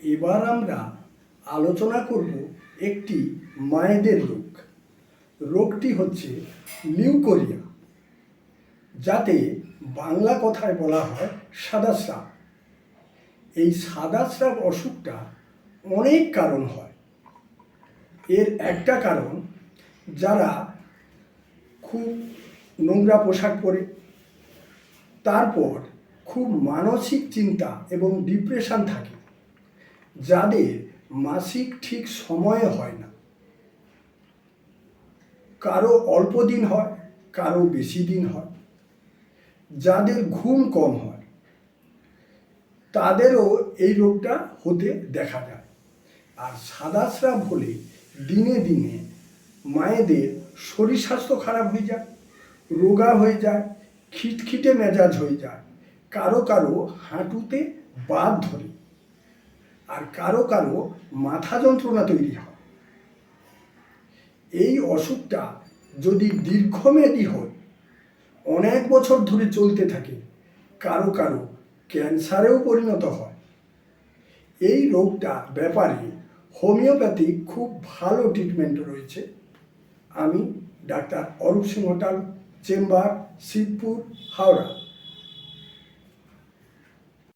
এবার আমরা আলোচনা করব একটি মায়েদের রোগ। রোগটি হচ্ছে লিউকোরিয়া, যাতে বাংলা কথায় বলা হয় সাদা স্রাব। এই সাদা স্রাব অসুখটা অনেক কারণ হয়। এর একটা কারণ, যারা খুব নোংরা পোশাক পরে, তারপর খুব মানসিক চিন্তা এবং ডিপ্রেশন থাকে। যাদের মাসিক ঠিক সময়ে হয় না। কারও অল্প দিন হয়, কারও বেশি দিন হয়। যাদের ঘুম কম হয়, তাদেরও এই রোগটা হতে দেখা যায়। আর সাদা স্রাব হলে দিনে দিনে মায়েদের শরীর স্বাস্থ্য খারাপ হয়ে যায়, রোগা হয়ে যায়, খিটখিটে মেজাজ হয়ে যায়, কারও কারও হাঁটুতে বাদ ধরে। আর কারও কারও মাথা যন্ত্রণা তৈরি হয়। এই অসুখটা যদি দীর্ঘমেয়াদী হয়, অনেক বছর ধরে চলতে থাকে, কারও কারও ক্যান্সারেও পরিণত হয়। এই রোগটা ব্যাপারে হোমিওপ্যাথি খুব ভালো ট্রিটমেন্ট রয়েছে। আমি ডাক্তার অরূপ সিংহটাল চেম্বার শিবপুর হাওড়া।